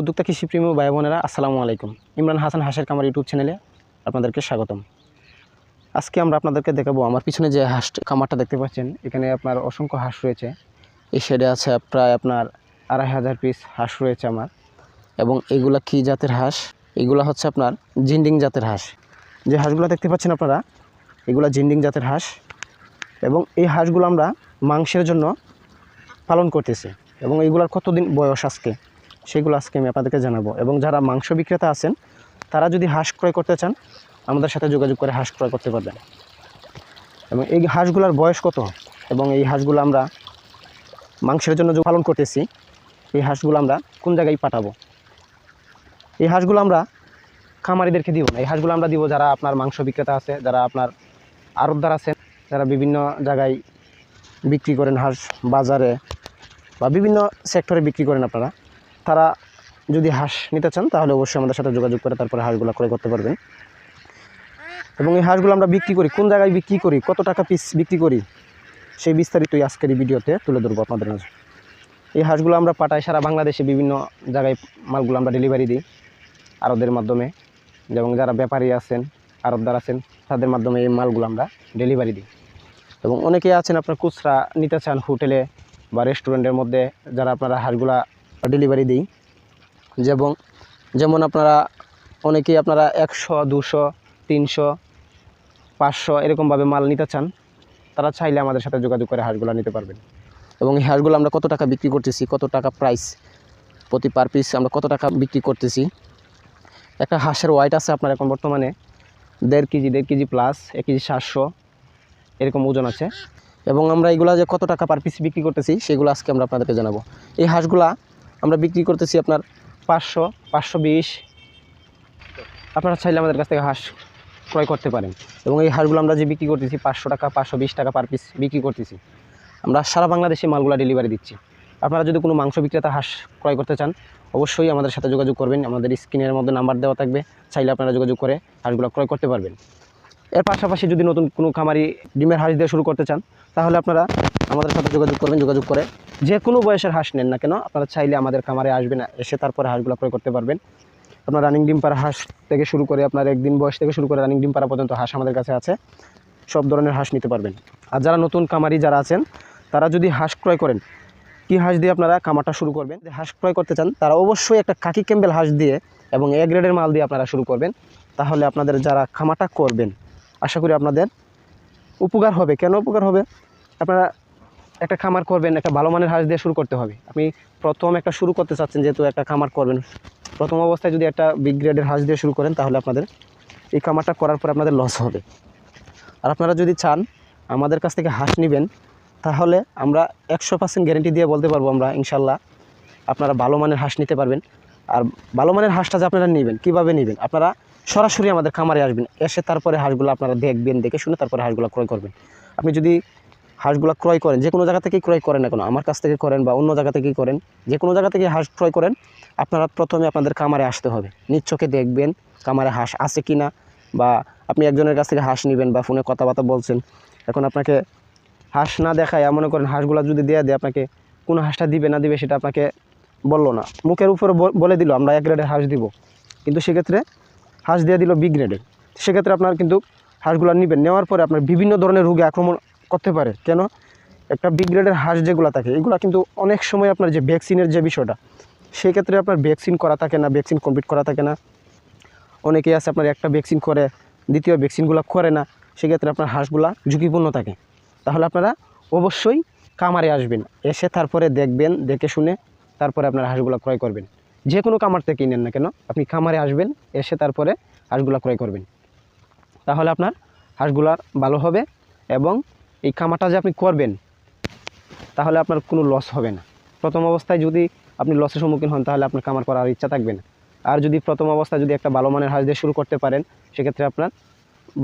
উদ্যোক্তা কৃষিপ্রেমী ভাই বোনেরা, আসসালামু আলাইকুম। ইমরান হাসান হাঁসের কামার ইউটিউব চ্যানেলে আপনাদেরকে স্বাগতম। আজকে আমরা আপনাদেরকে দেখাবো আমার পিছনে যে হাঁস কামারটা দেখতে পাচ্ছেন, এখানে আপনার অসংখ্য হাঁস রয়েছে। এই সাইডে আছে প্রায় আপনার আড়াই হাজার পিস হাঁস রয়েছে আমার। এবং এগুলা কী জাতের হাঁস? এগুলা হচ্ছে আপনার জিন্ডিং জাতের হাঁস। যে হাঁসগুলো দেখতে পাচ্ছেন আপনারা, এগুলা জিন্ডিং জাতের হাঁস। এবং এই হাঁসগুলো আমরা মাংসের জন্য পালন করতেছি। এবং এইগুলার কতদিন বয়স আজকে? সেগুলো আজকে আমি আপনাদেরকে জানাব। এবং যারা মাংস বিক্রেতা আছেন, তারা যদি হাঁস ক্রয় করতে চান, আমাদের সাথে যোগাযোগ করে হাঁস ক্রয় করতে পারবেন। এবং এই হাঁসগুলোর বয়স কত? এবং এই হাঁসগুলো আমরা মাংসের জন্য যে পালন করতেছি, এই হাঁসগুলো আমরা কোন জায়গায় পাঠাবো? এই হাঁসগুলো আমরা খামারিদেরকে দিব না। এই হাঁসগুলো আমরা দিব যারা আপনার মাংস বিক্রেতা আছে, যারা আপনার আড়তদার আছেন, যারা বিভিন্ন জায়গায় বিক্রি করেন হাঁস বাজারে বা বিভিন্ন সেক্টরে বিক্রি করেন আপনারা। তারা যদি হাঁস নিতে চান, তাহলে অবশ্যই আমাদের সাথে যোগাযোগ করে তারপরে হাঁসগুলো ক্রয় করতে পারবেন। এবং এই হাঁসগুলো আমরা বিক্রি করি। কোন জায়গায় বিক্রি করি? কত টাকা পিস বিক্রি করি? সেই বিস্তারিতই আজকের এই ভিডিওতে তুলে ধরবো আপনাদের মাঝে। এই হাঁসগুলো আমরা পাঠাই সারা বাংলাদেশে, বিভিন্ন জায়গায় মালগুলো আমরা ডেলিভারি দিই আরবদের মাধ্যমে। এবং যারা ব্যাপারী আছেন, আরবদার আছেন, তাদের মাধ্যমে এই মালগুলো আমরা ডেলিভারি দিই। এবং অনেকেই আছেন আপনার খুচরা নিতে চান হোটেলে বা রেস্টুরেন্টের মধ্যে, যারা আপনারা হাঁসগুলা ডেলিভারি দিই। যেমন যেমন আপনারা অনেকেই আপনারা একশো, দুশো, তিনশো, পাঁচশো এরকমভাবে মাল নিতে চান, তারা চাইলে আমাদের সাথে যোগাযোগ করে হাঁসগুলো নিতে পারবেন। এবং এই হাঁসগুলো আমরা কত টাকা বিক্রি করতেছি, কত টাকা প্রাইস প্রতি পার পিস আমরা কত টাকা বিক্রি করতেছি। একটা হাঁসের ওয়াইট আছে আপনার এখন বর্তমানে দেড় কেজি দেড় কেজি প্লাস এক কেজি সাতশো, এরকম ওজন আছে। এবং আমরা এগুলা যে কত টাকা পার পিস বিক্রি করতেছি, সেগুলো আজকে আমরা আপনাদেরকে জানাব। এই হাঁসগুলা আমরা বিক্রি করতেছি আপনার পাঁচশো পাঁচশো বিশ। আপনারা চাইলে আমাদের কাছ থেকে হাঁস ক্রয় করতে পারেন। এবং এই হাঁসগুলো আমরা যে বিক্রি করতেছি, পাঁচশো টাকা, পাঁচশো বিশ টাকা পার পিস বিক্রি করতেছি। আমরা সারা বাংলাদেশে মালগুলা ডেলিভারি দিচ্ছি। আপনারা যদি কোনো মাংস বিক্রেতা হাঁস ক্রয় করতে চান, অবশ্যই আমাদের সাথে যোগাযোগ করবেন। আমাদের স্ক্রিনের মধ্যে নাম্বার দেওয়া থাকবে। চাইলে আপনারা যোগাযোগ করে হাঁসগুলো ক্রয় করতে পারবেন। এর পাশাপাশি যদি নতুন কোনো খামারি ডিমের হাঁস দিয়ে শুরু করতে চান, তাহলে আপনারা আমাদের সাথে যোগাযোগ করবেন, যোগাযোগ করে যে কোনো বয়সের হাঁস নেন না কেন, আপনারা চাইলে আমাদের খামারে আসবেন, এসে তারপরে হাঁসগুলো ক্রয় করতে পারবেন। আপনার রানিং ডিম পাড়া হাঁস থেকে শুরু করে আপনার একদিন বয়স থেকে শুরু করে রানিং ডিম পাড়া পর্যন্ত হাঁস আমাদের কাছে আছে, সব ধরনের হাঁস নিতে পারবেন। আর যারা নতুন খামারি যারা আছেন, তারা যদি হাঁস ক্রয় করেন, কি হাঁস দিয়ে আপনারা খামারটা শুরু করবেন? যে হাঁস ক্রয় করতে চান, তারা অবশ্যই একটা কাকি ক্যাম্বেল হাঁস দিয়ে এবং এ গ্রেডের মাল দিয়ে আপনারা শুরু করবেন। তাহলে আপনাদের যারা খামারটা করবেন আশা করি আপনাদের উপকার হবে। কেন উপকার হবে? আপনারা একটা খামার করবেন, একটা ভালো মানের হাঁস দিয়ে শুরু করতে হবে। আপনি প্রথম একটা শুরু করতে চাচ্ছেন, যেহেতু একটা খামার করবেন। প্রথম অবস্থায় যদি একটা বিগ গ্রেডের হাঁস দিয়ে শুরু করেন, তাহলে আপনাদের এই খামারটা করার পর আপনাদের লস হবে। আর আপনারা যদি চান আমাদের কাছ থেকে হাঁস নেবেন, তাহলে আমরা একশো পার্সেন্ট গ্যারেন্টি দিয়ে বলতে পারব আমরা, ইনশাল্লাহ আপনারা ভালো মানের হাঁস নিতে পারবেন। আর ভালো মানের হাঁসটা যে আপনারা নেবেন, কীভাবে নেবেন? আপনারা সরাসরি আমাদের খামারে আসবেন। এসে তারপরে হাঁসগুলো আপনারা দেখবেন, দেখে শুনে তারপরে হাঁসগুলো ক্রয় করবেন। আপনি যদি হাঁসগুলো ক্রয় করেন, যে কোনো জায়গা থেকেই ক্রয় করেন না কেন, আমার কাছ থেকে করেন বা অন্য জায়গা থেকেই করেন, যে কোনো জায়গা থেকে হাঁস ক্রয় করেন, আপনারা প্রথমে আপনাদের খামারে আসতে হবে। চোখে দেখবেন খামারে হাঁস আছে কি না বা আপনি একজনের কাছ থেকে হাঁস নেবেন বা ফোনে কথাবার্তা বলছেন। এখন আপনাকে হাঁস না দেখায় মনে করেন, হাঁসগুলো যদি দেয়া দেয়, আপনাকে কোন হাঁসটা দিবে না দিবে সেটা আপনাকে বলল না। মুখের উপরে বলে দিল, আমরা এক গ্রেডের হাঁস দিব। কিন্তু সেক্ষেত্রে হাঁস দিয়ে দিল বি গ্রেডের সেক্ষেত্রে আপনার কিন্তু হাঁসগুলো নেবেন। নেওয়ার পরে আপনার বিভিন্ন ধরনের রোগে আক্রমণ করতে পারে। কেন? একটা বি গ্রেডের হাঁস যেগুলো থাকে, এগুলো কিন্তু অনেক সময় আপনার যে ভ্যাকসিনের যে বিষয়টা সেই ক্ষেত্রে আপনার ভ্যাকসিন করা থাকে না ভ্যাকসিন কমপ্লিট করা থাকে না। অনেকেই আছে আপনার একটা ভ্যাকসিন করে, দ্বিতীয় ভ্যাকসিনগুলো করে না, সেক্ষেত্রে আপনার হাঁসগুলা ঝুঁকিপূর্ণ থাকে। তাহলে আপনারা অবশ্যই কামারে আসবেন। এসে তারপরে দেখবেন, দেখে শুনে তারপরে আপনার হাঁসগুলো ক্রয় করবেন। যে কোনো কামার থেকে নেন না কেন, আপনি খামারে আসবেন, এসে তারপরে হাঁসগুলো ক্রয় করবেন। তাহলে আপনার হাঁসগুলার ভালো হবে এবং এই খামারটা যে আপনি করবেন, তাহলে আপনার কোনো লস হবে না। প্রথম অবস্থায় যদি আপনি লসের সম্মুখীন হন, তাহলে আপনার খামার করার ইচ্ছা থাকবে না। আর যদি প্রথম অবস্থায় যদি একটা ভালো মানের হাঁস দিয়ে শুরু করতে পারেন, সেক্ষেত্রে আপনার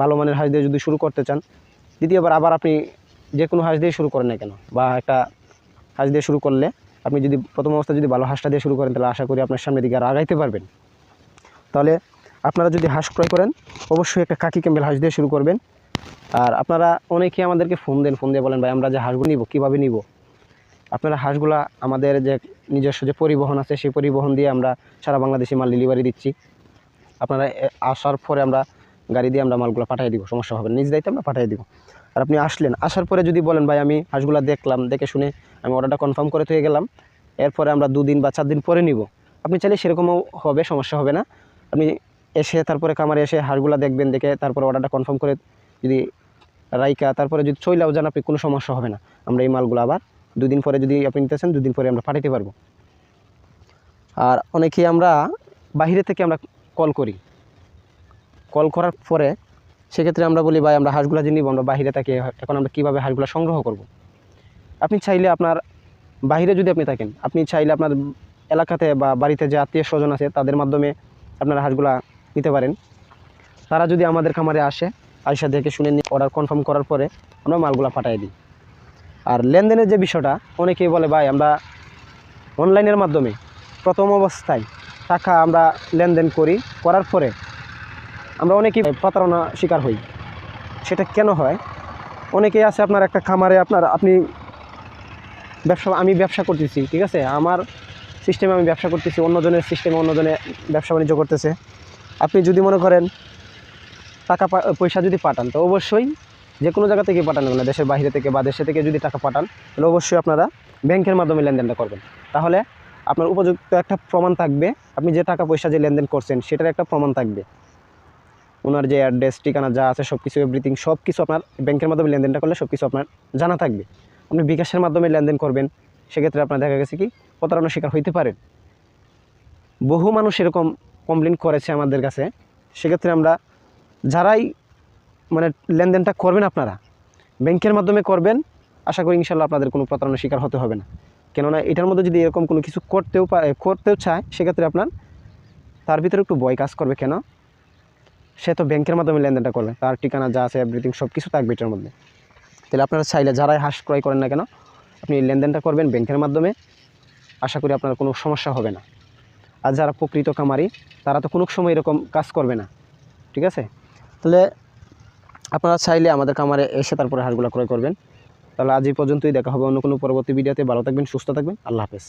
ভালো মানের হাঁস দিয়ে যদি শুরু করতে চান, দ্বিতীয়বার আবার আপনি যে কোনো হাঁস দিয়ে শুরু করেন না কেন, বা একটা হাঁস দিয়ে শুরু করলে আপনি যদি প্রথম অবস্থায় যদি ভালো হাঁসটা দিয়ে শুরু করেন, তাহলে আশা করি আপনার সামনের দিকে আর আগাইতে পারবেন। তাহলে আপনারা যদি হাঁস ক্রয় করেন, অবশ্যই একটা কাকি ক্যাম্বেল হাঁস দিয়ে শুরু করবেন। আর আপনারা অনেকে আমাদেরকে ফোন দেন, ফোন দিয়ে বলেন, ভাই, আমরা যে হাঁসগুলো নিব, কীভাবে নিব? আপনারা হাঁসগুলা আমাদের যে নিজস্ব যে পরিবহন আছে, সেই পরিবহন দিয়ে আমরা সারা বাংলাদেশে মাল ডেলিভারি দিচ্ছি। আপনারা আসার পরে আমরা গাড়ি দিয়ে আমরা মালগুলো পাঠিয়ে দিব, সমস্যা হবে নিজ দায়িত্বে আমরা পাঠিয়ে দিব। আর আপনি আসলেন, আসার পরে যদি বলেন, ভাই, আমি হাঁসগুলা দেখলাম, দেখে শুনে আমি অর্ডারটা কনফার্ম করে থেকে গেলাম। এরপরে আমরা দুদিন বা চার দিন পরে নিব। আপনি চাইলে সেরকমও হবে, সমস্যা হবে না। আপনি এসে তারপরে খামারে এসে হাড়গুলা দেখবেন, দেখে তারপরে অর্ডারটা কনফার্ম করে যদি রাইকা তারপরে যদি চইলাও যান, আপনি কোনো সমস্যা হবে না। আমরা এই মালগুলো আবার দুদিন পরে যদি আপনি নিতে নিতেছেন, দুদিন পরে আমরা পাঠাতে পারব। আর অনেকেই আমরা বাইরে থেকে আমরা কল করি। কল করার পরে সেক্ষেত্রে আমরা বলি, ভাই, আমরা হাঁসগুলা যে নিব, আমরা বাহিরে থেকে এখন আমরা কীভাবে হাঁসগুলা সংগ্রহ করব। আপনি চাইলে আপনার বাইরে যদি আপনি থাকেন, আপনি চাইলে আপনার এলাকাতে বা বাড়িতে যে আত্মীয় স্বজন আছে, তাদের মাধ্যমে আপনারা হাঁসগুলা নিতে পারেন। তারা যদি আমাদের খামারে আসে, আয়সা দেখে শুনে নিয়ে অর্ডার কনফার্ম করার পরে আমরা মালগুলা পাঠিয়ে দিই। আর লেনদেনের যে বিষয়টা, অনেকেই বলে, ভাই, আমরা অনলাইনের মাধ্যমে প্রথম অবস্থায় টাকা আমরা লেনদেন করি, করার পরে আমরা অনেকেই প্রতারণা শিকার হই। সেটা কেন হয়? অনেকেই আছে আপনার একটা খামারে, আপনার আপনি ব্যবসা, আমি ব্যবসা করতেছি, ঠিক আছে? আমার সিস্টেমে আমি ব্যবসা করতেছি, অন্যজনের সিস্টেমে অন্যজনে ব্যবসা বাণিজ্য করতেছে। আপনি যদি মনে করেন, টাকা পয়সা যদি পাঠান, তো অবশ্যই যে কোনো জায়গা থেকে পাঠান না দেশের বাইরে থেকে বা দেশে থেকে যদি টাকা পাঠান, তাহলে অবশ্যই আপনারা ব্যাংকের মাধ্যমে লেনদেনটা করবেন। তাহলে আপনার উপযুক্ত একটা প্রমাণ থাকবে, আপনি যে টাকা, পয়সা যে লেনদেন করছেন, সেটার একটা প্রমাণ থাকবে। ওনার যে অ্যাড্রেস ঠিকানা যা আছে সব কিছু এভরিথিং সব কিছু আপনার ব্যাংকের মাধ্যমে লেনদেনটা করলে সব কিছু আপনার জানা থাকবে। আপনি বিকাশের মাধ্যমে লেনদেন করবেন, সেক্ষেত্রে আপনার দেখা গেছে কি, প্রতারণার শিকার হইতে পারেন বহু মানুষ এরকম কমপ্লেন করেছে আমাদের কাছে। সেক্ষেত্রে আমরা যারাই মানে লেনদেনটা করবেন আপনারা, ব্যাংকের মাধ্যমে করবেন, আশা করি ইনশাল্লাহ আপনাদের কোনো প্রতারণার শিকার হতে হবে না। কেননা এটার মধ্যে যদি এরকম কোনো কিছু করতেও পারে করতেও চায়, সেক্ষেত্রে আপনার, তার ভিতরে একটু বয় কাজ করবে কেন? সে তো ব্যাংকের মাধ্যমে লেনদেনটা করবে তার ঠিকানা যা আছে এভরিথিং সব কিছু থাকবে এটার মধ্যে। তাহলে আপনারা চাইলে যারাই হাঁস ক্রয় করেন না কেন, আপনি লেনদেনটা করবেন ব্যাংকের মাধ্যমে। আশা করি আপনার কোনো সমস্যা হবে না। আর যারা প্রকৃত কামারি তারা তো কোনো সময় এরকম কাজ করবে না। ঠিক আছে? তাহলে আপনারা চাইলে আমাদের কামারে এসে তারপরে হাঁসগুলো ক্রয় করবেন। তাহলে আজ পর্যন্তই, দেখা হবে অন্য কোনো পরবর্তী ভিডিওতে। ভালো থাকবেন, সুস্থ থাকবেন। আল্লাহ হাফেজ।